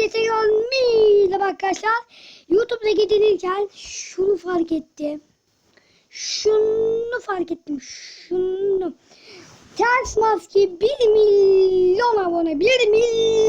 Hepinize selam arkadaşlar. YouTube'da gidinirken şunu fark ettim. Şunu fark ettim. Şunu. Ters maske 1 milyon abone. 1 milyon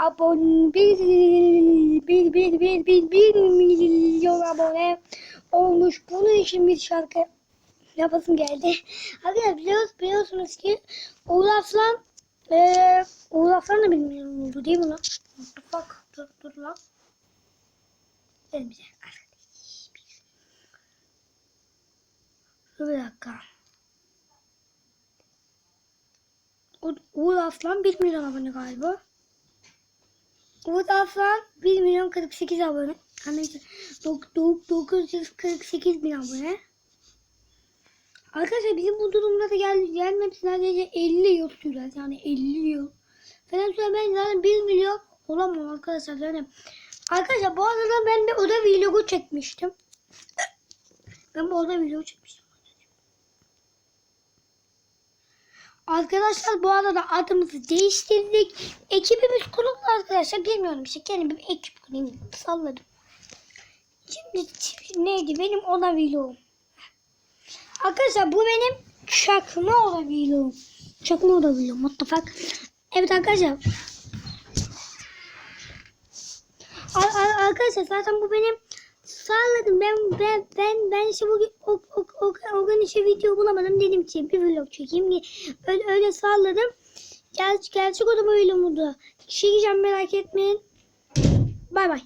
abone bir bir bir bir bir bir milyon abone olmuş. Bunun için bir şarkı yapasım geldi. Arkadaşlar biliyoruz, biliyorsunuz ki Olaf'la eee Olaf'la da bir milyon oldu değil mi lan? Fuck? Dur, dur lan. Gel bize. Dur bir dakika. Uğur Aslan 1 milyon abone galiba. Uğur Aslan 1 milyon 48 abone. Hani 948 bin abone. Arkadaşlar bizim bu durumda da gel gelmemiz neredeyse 50 yıl sürer. Yani 50 yıl. Falan sonra ben zaten 1 milyon olamam arkadaşlar. Yani arkadaşlar bu arada ben bir oda vlogu çekmiştim. Ben bu oda vlogu çekmiştim. Arkadaşlar bu arada adımızı değiştirdik. Ekibimiz kuruldu arkadaşlar. Bilmiyorum işte kendim bir ekip kurayım. Salladım. Şimdi, neydi benim ona vlogum. Arkadaşlar bu benim çakma oda vlogum. Çakma oda vlogum. What the fuck. Evet arkadaşlar. Ar- ar- arkadaşlar zaten bu benim salladım. Ben ben ben ben işte bugün o, o, o, o gün işte video bulamadım dedim ki bir vlog çekeyim. Öyle, öyle salladım. Ger gerçek odama vlogumu da çekeceğim merak etmeyin. Bay bay.